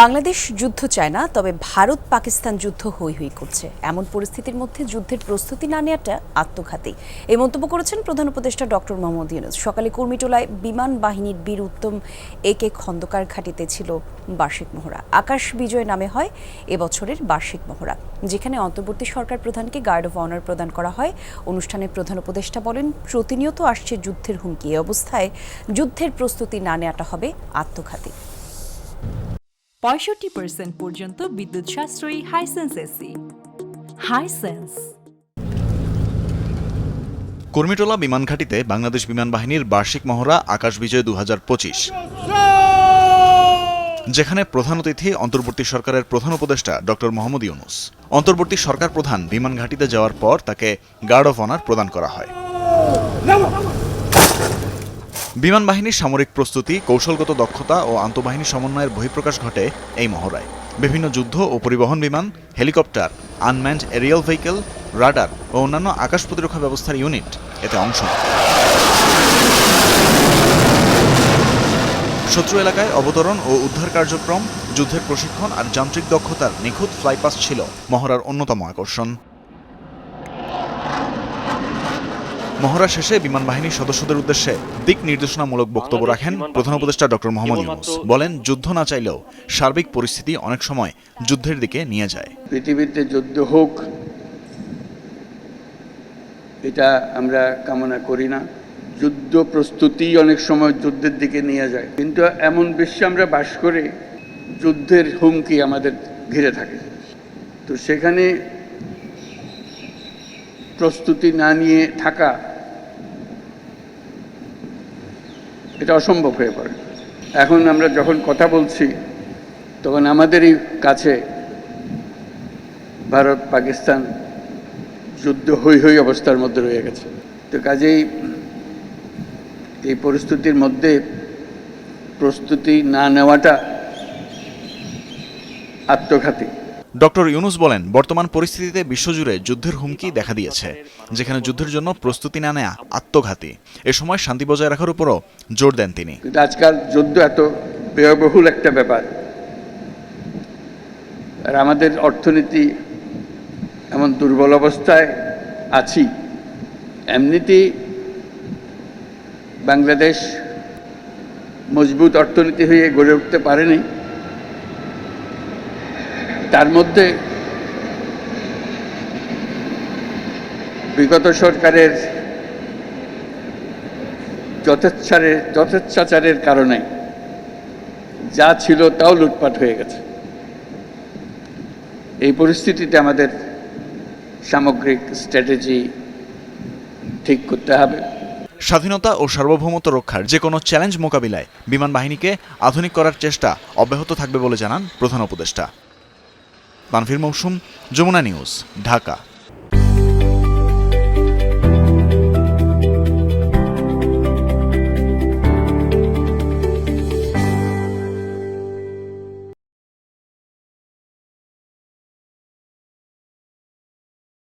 বাংলাদেশ যুদ্ধ চায় না, তবে ভারত পাকিস্তান যুদ্ধ হই হই করছে। এমন পরিস্থিতির মধ্যে যুদ্ধের প্রস্তুতি না নেওয়াটা আত্মঘাতী। এই মন্তব্য করেছেন প্রধান উপদেষ্টা ডক্টর মোহাম্মদ ইউনুস। সকালে কর্মীটোলায় বিমান বাহিনীর বীর উত্তম এ কে খন্দকার ঘাটিতে ছিল বার্ষিক মহড়া। আকাশ বিজয় নামে হয় এবছরের বার্ষিক মহড়া। যেখানে অন্তর্বর্তী সরকার প্রধানকে গার্ড অফ অনার প্রদান করা হয়। অনুষ্ঠানে প্রধান উপদেষ্টা বলেন, প্রতিনিয়ত আসছে যুদ্ধের হুমকি। এ অবস্থায় যুদ্ধের প্রস্তুতি না নেওয়াটা হবে আত্মঘাতী। পঁয়ষট্টি পার্সেন্ট পর্যন্ত বিদ্যুৎ সাশ্রয়ী হাইসেন্স এসি হাইসেন্স কর্মীটোলা বিমান ঘাঁটিতে বাংলাদেশ বিমান বাহিনীর বার্ষিক মহড়া আকাশ বিজয় দু হাজার পঁচিশ। যেখানে প্রধান অতিথি অন্তর্বর্তী সরকারের প্রধান উপদেষ্টা ডক্টর মোহাম্মদ ইউনুস। অন্তর্বর্তী সরকার প্রধান বিমান ঘাটিতে যাওয়ার পর তাকে গার্ড অফ অনার প্রদান করা হয়। বিমান বাহিনীর সামরিক প্রস্তুতি, কৌশলগত দক্ষতা ও আন্তঃবাহিনী সমন্বয়ের বহিঃপ্রকাশ ঘটে এই মহড়ায়। বিভিন্ন যুদ্ধ ও পরিবহন বিমান, helicopter, unmanned aerial vehicle, radar ও অন্যান্য আকাশ প্রতিরক্ষা ব্যবস্থার ইউনিট এতে অংশ শত্রু এলাকায় অবতরণ ও উদ্ধার কার্যক্রম, যুদ্ধের প্রশিক্ষণ আর যান্ত্রিক দক্ষতার নিখুঁত ফ্লাইপাস ছিল মহড়ার অন্যতম আকর্ষণ। মহড়া শেষে বিমান বাহিনীর সদস্যদের উদ্দেশ্যে দিক নির্দেশনামূলক বক্তব্য রাখেন প্রধান উপদেষ্টা ডক্টর মোহাম্মদ ইউনুস। বলেন যুদ্ধ না চাইলেও সার্বিক পরিস্থিতি অনেক সময় যুদ্ধের দিকে নিয়ে যায়। পৃথিবীতে যুদ্ধ হোক এটা আমরা কামনা করি না। যুদ্ধ প্রস্তুতি অনেক সময় যুদ্ধের দিকে নিয়ে যায়। কিন্তু এমন বিশ্বে আমরা বাস করে যুদ্ধের হুমকি আমাদের ঘিরে থাকে। তো সেখানে প্রস্তুতি না নিয়ে থাকা, এটা অসম্ভব হয়ে পড়ে। এখন আমরা যখন কথা বলছি, তখন আমাদেরই কাছে ভারত, পাকিস্তান যুদ্ধ হই হই অবস্থার মধ্যে রয়ে গেছে। তো কাজেই এই পরিস্থিতির মধ্যে প্রস্তুতি না নেওয়াটা আত্মঘাতী। ডক্টর ইউনুস বলেন, বর্তমান পরিস্থিতিতে বিশ্বজুড়ে যুদ্ধের হুমকি দেখা দিয়েছে, যেখানে যুদ্ধের জন্য প্রস্তুতি না নেয়া আত্মঘাতী। এ সময় শান্তি বজায় রাখার উপরও জোর দেন তিনি। কিন্তু আজকাল যুদ্ধ এত ব্যয়বহুল একটা ব্যাপার। আর আমাদের অর্থনীতি এমন দুর্বল অবস্থায় আছি। এমনিতেই বাংলাদেশ মজবুত অর্থনীতি হয়ে গড়ে উঠতে পারেনি। তার মধ্যে বিগত সরকারের যথেচ্ছারের যথেচ্ছাচারের কারণে যা ছিল তাও লুটপাট হয়ে গেছে। এই পরিস্থিতিতে আমাদের সামগ্রিক স্ট্র্যাটেজি ঠিক করতে হবে। স্বাধীনতা ও সার্বভৌমত্ব রক্ষার যে কোনো চ্যালেঞ্জ মোকাবিলায় বিমান বাহিনীকে আধুনিক করার চেষ্টা অব্যাহত থাকবে বলে জানান প্রধান উপদেষ্টা। তানভীর মৌসুম যমুনা নিউজ ঢাকা।